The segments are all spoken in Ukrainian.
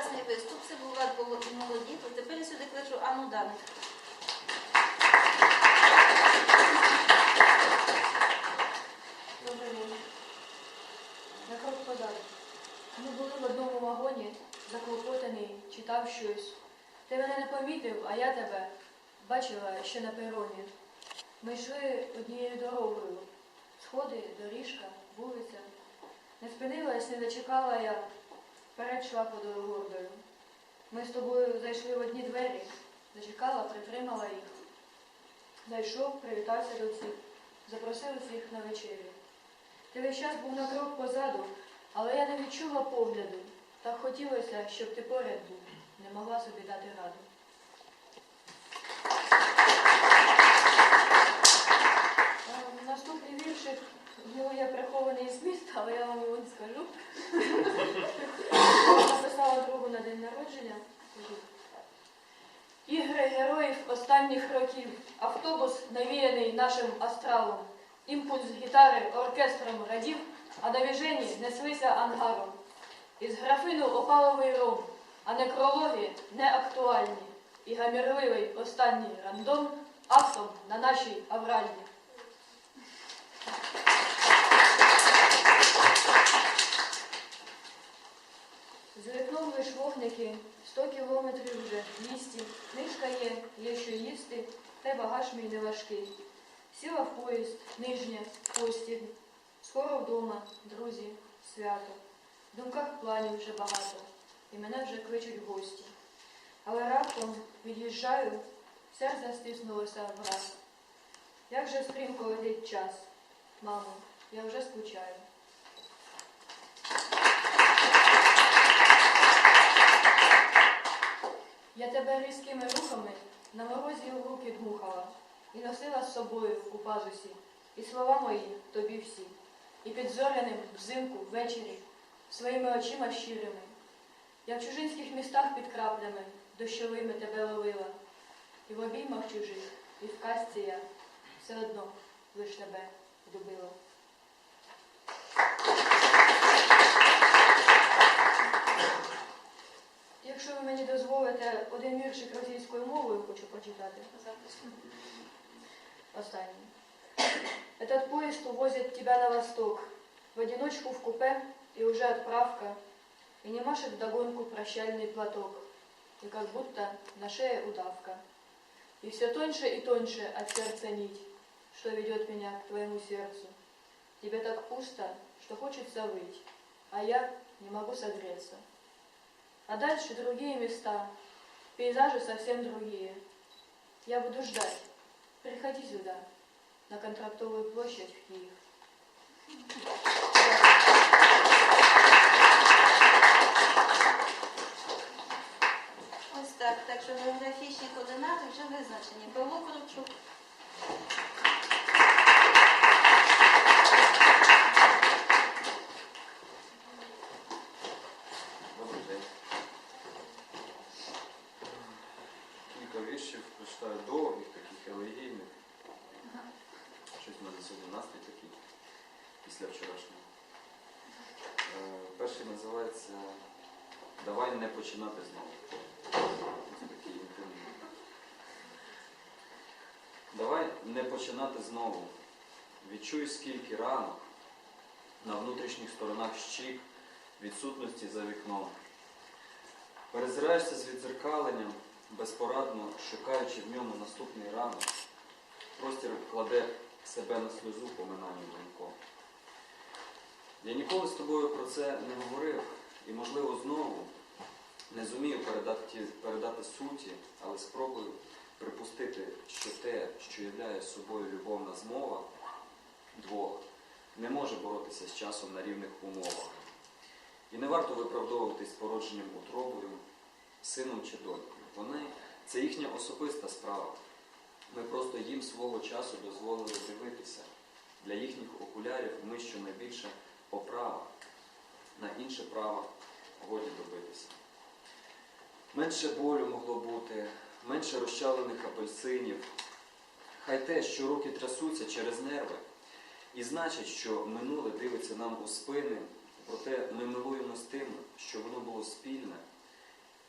прекрасний виступ. Це був Боло- молоді. То тепер я сюди кличу Анну Даник. Добрий день. На крок позаду. Ми були в одному вагоні, заклопотаний, читав щось. Ти мене не помітив, а я тебе бачила ще на пероні. Ми йшли однією дорогою. Сходи, доріжка, вулиця. Не спинилась, не зачекала я, вперед йшла подою гордою. Ми з тобою зайшли в одні двері, зачекала, притримала їх. Зайшов, привітався до всіх, запросив усіх на вечерю. Ти весь час був на крок позаду, але я не відчула погляду. Так хотілося, щоб ти поряд був, не могла собі дати раду. Е, Наступний віршик, в нього є прихований зміст, але я вам його не скажу. Я написала другу на день Ігри героїв останніх років. Автобус навіяний нашим астралом. Імпульс гітари оркестром радів, а навіжені неслися ангаром. Із графину опаловий ром, а некрологи не актуальні. І гамірливий останній рандом автом на нашій авральні. Вікном лиш вогники, 100 кілометрів вже 200. Книжка є, є що їсти, та багаж мій не важкий. Сіла в поїзд, нижня, постіль. Скоро вдома, друзі, свято. В думках планів вже багато, і мене вже кличуть гості. Але раптом від'їжджаю, серце стиснулося враз. Як же стрімко летить час, мамо, я вже скучаю. Я тебе різкими рухами на морозі у руки дмухала і носила з собою у пазусі, і слова мої тобі всі, і під зоряним взимку ввечері своїми очима щирими. Я в чужинських містах під краплями дощовими тебе ловила, і в обіймах чужих, і в казці я все одно лиш тебе любила. Мовою хочу почитати. Останний. Этот поезд увозит тебя на восток, в одиночку в купе, и уже отправка, и не машет вдогонку прощальный платок, и как будто на шее удавка. И все тоньше и тоньше от сердца нить, что ведет меня к твоему сердцу. Тебе так пусто, что хочется выть, а я не могу согреться. А дальше другие места, пейзажи совсем другие. Я буду ждать. Приходи сюда, на контрактовую площадь в Киев. Так. Так що географічні координати вже визначені. Павло Коробчук. Добрий день. Кілька віршів прочитаю довгих, таких елегійних. Щось в мене сьогодні настрій такий після вчорашнього. Е, Перший називається Давай не починати знову. Ось такий інтимний. Давай не починати знову. Відчуй, скільки ранок на внутрішніх сторонах щік відсутності за вікном. Перезираєшся з відзеркаленням, безпорадно шукаючи в ньому наступний ранок. Простір кладе себе на сльозу поминанням донько. Я ніколи з тобою про це не говорив і, можливо, знову не зумію передати, передати суті, але спробую припустити, що те, що являє собою любовна змова двох, не може боротися з часом на рівних умовах. І не варто виправдовуватись породженням утробою, сином чи донькою. Вони це їхня особиста справа. Ми просто їм свого часу дозволили дивитися. Для їхніх окулярів ми щонайбільше оправа, на інше право годі добитися. Менше болю могло бути, менше розчалених апельсинів. Хай те, що руки трясуться через нерви, і значить, що минуле дивиться нам у спини, проте ми милуємось тим, що воно було спільне,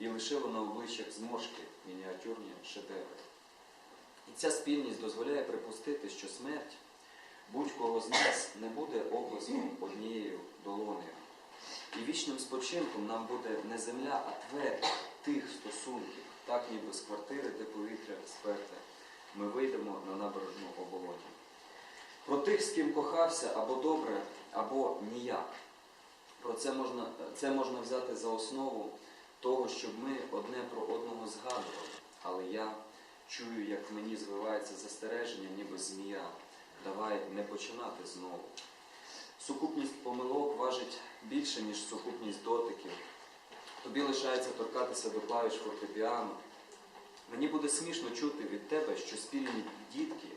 і лишило на обличчях зморшки мініатюрні шедеври. І ця спільність дозволяє припустити, що смерть будь-кого з нас не буде облиском однією долонею. І вічним спочинком нам буде не земля, а твердь тих стосунків, так ніби з квартири, де повітря сперте, ми вийдемо на набережну оболоні. Про тих, з ким кохався або добре, або ніяк. Про це можна, це можна взяти за основу того, щоб ми одне про одного згадували. Але я чую, як мені звивається застереження, ніби змія. Давай не починати знову. Сукупність помилок важить більше, ніж сукупність дотиків. Тобі лишається торкатися до клавіш фортепіано. Мені буде смішно чути від тебе, що спільні дітки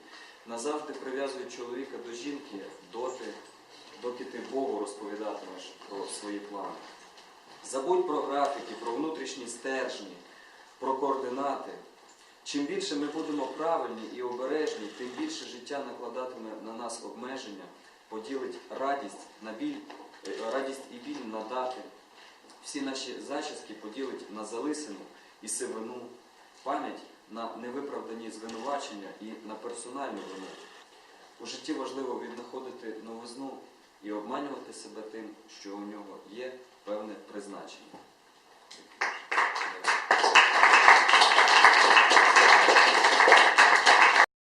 назавжди прив'язують чоловіка до жінки доти, доки ти Богу розповідатимеш про свої плани. Забудь про графіки, про внутрішні стержні, про координати. Чим більше ми будемо правильні і обережні, тим більше життя накладатиме на нас обмеження, поділить радість на біль, е, радість і біль на дати. Всі наші зачіски поділить на залисину і сивину, пам'ять на невиправдані звинувачення і на персональну вину. У житті важливо віднаходити новизну і обманювати себе тим, що у нього є певне призначення.